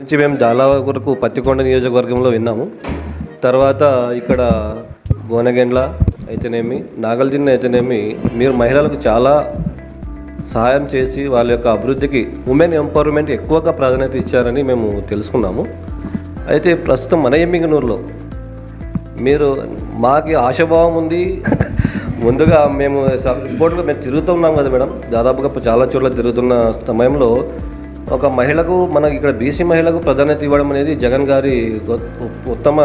నుంచి మేము చాలా వరకు పత్తికొండ నియోజకవర్గంలో విన్నాము. తర్వాత ఇక్కడ గోనెగెండ్ల అయితేనేమి నాగల్దిన్న అయితేనేమి మీరు మహిళలకు చాలా సహాయం చేసి వాళ్ళ యొక్క అభివృద్ధికి ఉమెన్ ఎంపవర్మెంట్ ఎక్కువగా ప్రాధాన్యత ఇచ్చారని మేము తెలుసుకున్నాము. అయితే ప్రస్తుతం మన ఎమ్మిగనూరులో మీరు మాకు ఆశాభావం ఉంది. ముందుగా మేము రిపోర్ట్లో మేము తిరుగుతున్నాం కదా మేడం. దాదాపుగా చాలా చోట్ల తిరుగుతున్న సమయంలో ఒక మహిళకు మనకి ఇక్కడ బీసీ మహిళకు ప్రాధాన్యత ఇవ్వడం అనేది జగన్ గారి ఉత్తమ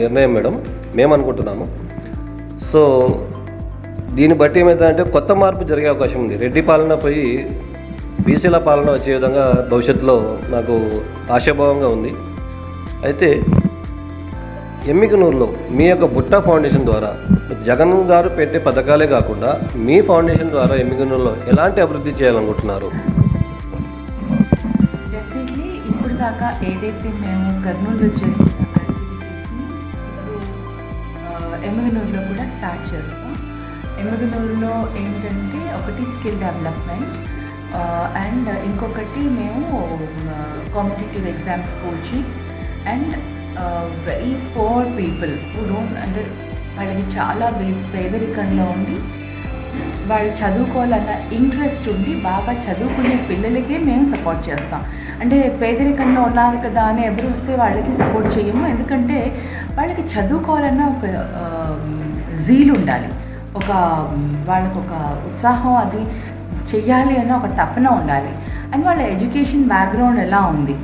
నిర్ణయం మేడం. మేము అనుకుంటున్నాము. సో దీన్ని బట్టి ఏమవుతుందంటే కొత్త మార్పు జరిగే అవకాశం ఉంది. రెడ్డి పాలన పోయి బీసీల పాలన వచ్చే విధంగా భవిష్యత్తులో నాకు ఆశాభావంగా ఉంది. అయితే ఎమ్మికనూరులో మీ యొక్క బుట్ట ఫౌండేషన్ ద్వారా జగన్ గారు పెట్టే పథకాలే కాకుండా మీ ఫౌండేషన్ ద్వారా ఎమ్మికనూరులో ఎలాంటి అభివృద్ధి చేయాలనుకుంటున్నారు? కాక ఏదైతే మేము కర్నూలులో చేస్తున్న యాక్టివిటీస్ని ఇప్పుడు కూడా స్టార్ట్ చేస్తాం. ఎమ్మగనూరులో ఏంటంటే ఒకటి స్కిల్ డెవలప్మెంట్ అండ్ ఇంకొకటి మేము competitive exams coaching and very poor people who don't అంటే వాళ్ళకి చాలా పేదరికంలో ఉండి వాళ్ళు చదువుకోవాలన్న ఇంట్రెస్ట్ ఉండి బాగా చదువుకునే పిల్లలకే మేము సపోర్ట్ చేస్తాం. అంటే పేదరికంలో ఉన్నారు కదా అని ఎవరు వస్తే వాళ్ళకి సపోర్ట్ చేయము. ఎందుకంటే వాళ్ళకి చదువుకోవాలన్న ఒక జీల్ ఉండాలి. ఒక వాళ్ళకు ఒక ఉత్సాహం అది చెయ్యాలి అన్న ఒక తపన ఉండాలి. అండ్ వాళ్ళ ఎడ్యుకేషన్ బ్యాక్గ్రౌండ్ ఎలా ఉంది?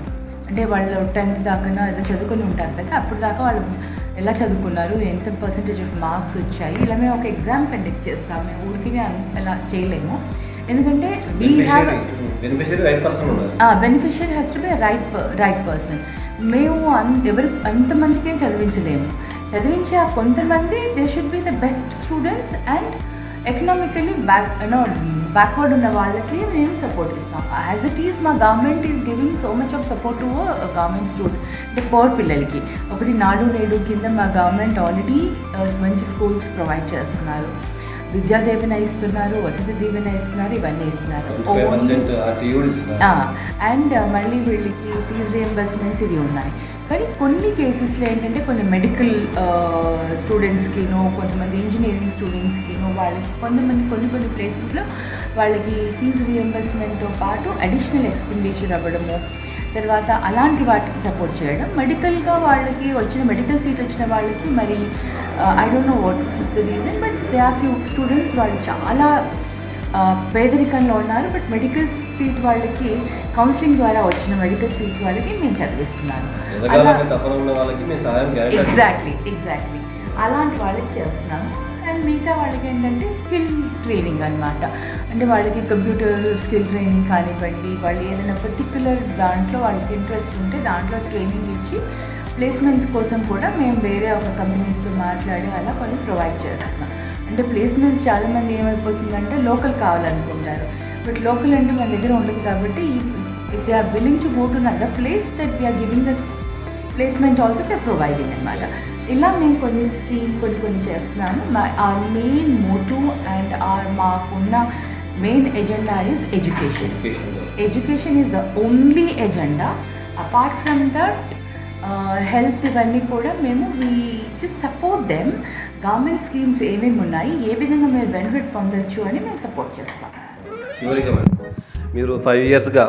అంటే వాళ్ళు టెన్త్ దాకా ఏదో చదువుకొని ఉంటారు కదా అప్పుడు దాకా వాళ్ళు ఎలా చదువుకున్నారు? ఎంత పర్సంటేజ్ ఆఫ్ మార్క్స్ వచ్చాయి? ఇలా మేము ఒక ఎగ్జామ్ కండక్ట్ చేస్తాం మేము ఊరికి అలా చేయలేము. ఎందుకంటే we have beneficiary has to be right right person మేము అన్ ఎవరు అంతమందికి చదివించలేము. చదివించే ఆ కొంతమంది they should be the best students and economically back you know backward ఉన్న వాళ్ళకి మేము సపోర్ట్ ఇస్తాం. యాజ్ ఇట్ ఈస్ మా government is giving so much of support to government student అంటే పవర్ పిల్లలకి. ఒకటి నాడు నేడు కింద మా గవర్నమెంట్ ఆల్రెడీ uh, మంచి స్కూల్స్ ప్రొవైడ్ చేస్తున్నారు. విద్యా దీవెన ఇస్తున్నారు. వసతి దీవెన ఇస్తున్నారు ఇవన్నీ ఇస్తున్నారు. అండ్ మళ్ళీ వీళ్ళకి ఫీజ్ రియంబర్స్మెంట్స్ ఇవి ఉన్నాయి. కానీ కొన్ని కేసెస్లో ఏంటంటే కొన్ని మెడికల్ స్టూడెంట్స్కినో కొంతమంది ఇంజనీరింగ్ స్టూడెంట్స్కినో వాళ్ళకి కొంతమంది కొన్ని కొన్ని ప్లేసెస్లో వాళ్ళకి ఫీజ్ రియంబర్స్మెంట్తో పాటు అడిషనల్ ఎక్స్పెండిచర్ అవ్వడము. తర్వాత అలాంటి వాటికి సపోర్ట్ చేయడం. మెడికల్గా వాళ్ళకి వచ్చిన మెడికల్ సీట్ వచ్చిన వాళ్ళకి మరి I don't know what is the reason but they are few students వాళ్ళు చాలా ఆ, పేదరికంలో ఉన్నారు. బట్ మెడికల్ సీట్ వాళ్ళకి కౌన్సిలింగ్ ద్వారా వచ్చిన మెడికల్ సీట్ వాళ్ళకి మేము చదివిస్తున్నాను. ఎగ్జాక్ట్లీ ఎగ్జాక్ట్లీ అలాంటి వాళ్ళకి చేస్తున్నాను. అండ్ మిగతా వాళ్ళకి ఏంటంటే స్కిల్ ట్రైనింగ్ అన్నమాట. అంటే వాళ్ళకి కంప్యూటర్ స్కిల్ ట్రైనింగ్ కానివ్వండి వాళ్ళు ఏదైనా పర్టికులర్ దాంట్లో వాళ్ళకి ఇంట్రెస్ట్ ఉంటే దాంట్లో ట్రైనింగ్ ఇచ్చి ప్లేస్మెంట్స్ కోసం కూడా మేము వేరే ఒక కంపెనీస్తో మాట్లాడి అలా కొన్ని ప్రొవైడ్ చేస్తున్నాం. అంటే ప్లేస్మెంట్స్ చాలామంది ఏమైపోతుందంటే లోకల్ కావాలనుకుంటారు. బట్ లోకల్ అంటే మన దగ్గర ఉండదు కాబట్టి if they are willing to go to another place that we are giving us placement also they providing అనమాట ఇలా మేము కొన్ని స్కీమ్ కొన్ని కొన్ని చేస్తున్నాము మా our main motto and our మాకున్న main agenda is education education is the only agenda apart from that health ఇవన్నీ కూడా మేము we just support them government schemes ఏమేమి ఉన్నాయి ఏ విధంగా మీరు బెనిఫిట్ పొందొచ్చు అని మేము సపోర్ట్ చేస్తాం. చివరిగా మీరు ఫైవ్ ఇయర్స్గా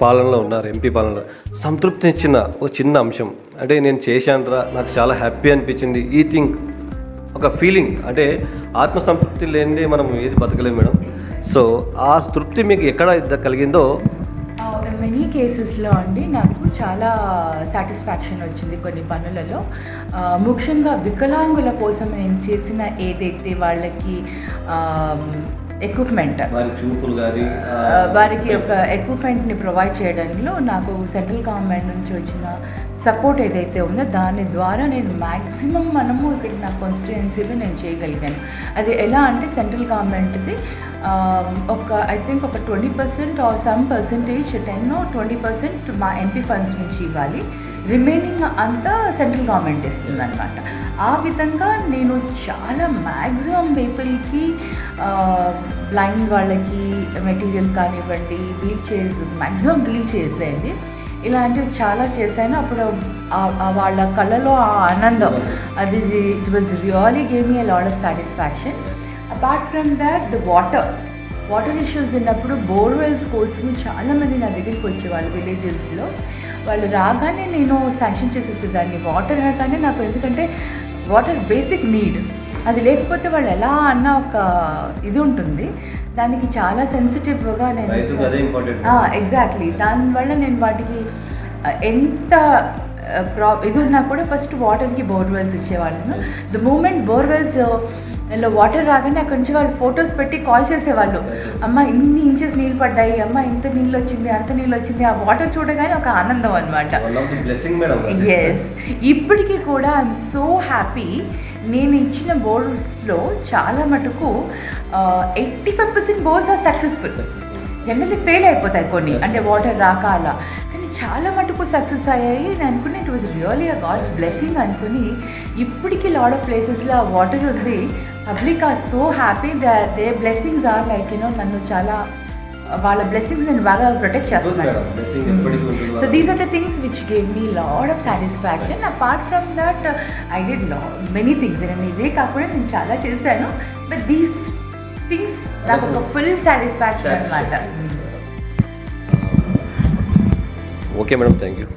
పాలనలో ఉన్నారు ఎంపీ పాలనలో. సంతృప్తి ఇచ్చిన ఒక చిన్న అంశం. అంటే నేను చేశానురా నాకు చాలా హ్యాపీ అనిపించింది. ఈ థింగ్ ఒక ఫీలింగ్. అంటే ఆత్మసంతృప్తి లేనిదే మనం ఏది బతకలేము మేడం. సో ఆ తృప్తి మీకు ఎక్కడ కలిగిందో మెనీ కేసెస్లో అండి నాకు చాలా సాటిస్ఫాక్షన్ వచ్చింది కొన్ని పనులలో. ముఖ్యంగా వికలాంగుల కోసం నేను చేసిన ఏదైతే వాళ్ళకి ఎక్విప్మెంట్ వారికి ఒక ఎక్విప్మెంట్ని ప్రొవైడ్ చేయడంలో నాకు సెంట్రల్ గవర్నమెంట్ నుంచి వచ్చిన సపోర్ట్ ఏదైతే ఉందో దాని ద్వారా నేను మ్యాక్సిమం మనము ఇక్కడ నా కాన్స్టిట్యుయెన్సీలో నేను చేయగలిగాను. అది ఎలా అంటే సెంట్రల్ గవర్నమెంట్ది ఒక ఐ థింక్ ఒక twenty percent or some percentage ten twenty percent మా ఎంపీ ఫండ్స్ నుంచి ఇవ్వాలి. రిమైనింగ్ అంతా సెంట్రల్ గవర్నమెంట్ ఇస్తుంది అనమాట ఆ విధంగా నేను చాలా మ్యాక్సిమం పీపుల్కి బ్లైండ్ వాళ్ళకి మెటీరియల్ కానివ్వండి wheel chairs maximum wheel chairs అండి. ఇలాంటివి చాలా చేశాను. అప్పుడు వాళ్ళ కళ్ళలో ఆ ఆనందం అది it was really gave me lot of satisfaction apart from that the water water issues ఉన్నప్పుడు బోర్వెల్స్ కోసం చాలామంది నా దగ్గరికి వచ్చేవాళ్ళు విలేజెస్లో వాళ్ళు రాగానే నేను శాంక్షన్ చేసేసేదాన్ని. వాటర్ అనగానే నాకు ఎందుకంటే వాటర్ బేసిక్ నీడ్ అది లేకపోతే వాళ్ళు ఎలా అన్న ఒక ఇది ఉంటుంది. దానికి చాలా సెన్సిటివ్గా నేను. ఎగ్జాక్ట్లీ దానివల్ల నేను వాటికి ఎంత ప్రా ఇది ఉన్నా కూడా ఫస్ట్ వాటర్కి బోర్వెల్స్ ఇచ్చేవాళ్ళను. ద మూమెంట్ బోర్వెల్స్ లో వాటర్ రాగానే అక్కడి నుంచి వాళ్ళు ఫొటోస్ పెట్టి కాల్ చేసేవాళ్ళు. అమ్మ ఇన్ని ఇంచెస్ నీళ్ళు పడ్డాయి. అమ్మ ఇంత నీళ్ళు వచ్చింది అంత నీళ్ళు వచ్చింది. ఆ వాటర్ చూడగానే ఒక ఆనందం అనమాట ఎస్ ఇప్పటికీ కూడా ఐఎమ్ సో హ్యాపీ నేను ఇచ్చిన బోర్డ్స్లో చాలా మటుకు eighty five percent bores are successful generally fail అయిపోతాయి కొన్ని. అంటే వాటర్ రాక అలా. కానీ చాలా మటుకు సక్సెస్ అయ్యాయి. నేను అనుకున్నా it was really a God's blessing అనుకుని ఇప్పటికీ లాడ్ ఆఫ్ ప్లేసెస్లో ఆ వాటర్ ఉంది. Public are so happy the they blessings are like you know నన్ను చాలా వాళ్ళ బ్లెస్సింగ్స్ నేను బాగా ప్రొటెక్ట్ చేస్తున్నాను. So these are the things which gave me lot of satisfaction apart from that I did lot many things నేను ఇదే కాకుండా నేను చాలా చేశాను. బట్ దీస్ థింగ్స్ నాకు ఒక ఫుల్ సాటిస్ఫాక్షన్ అనమాట ఓకే మేడం థ్యాంక్ యూ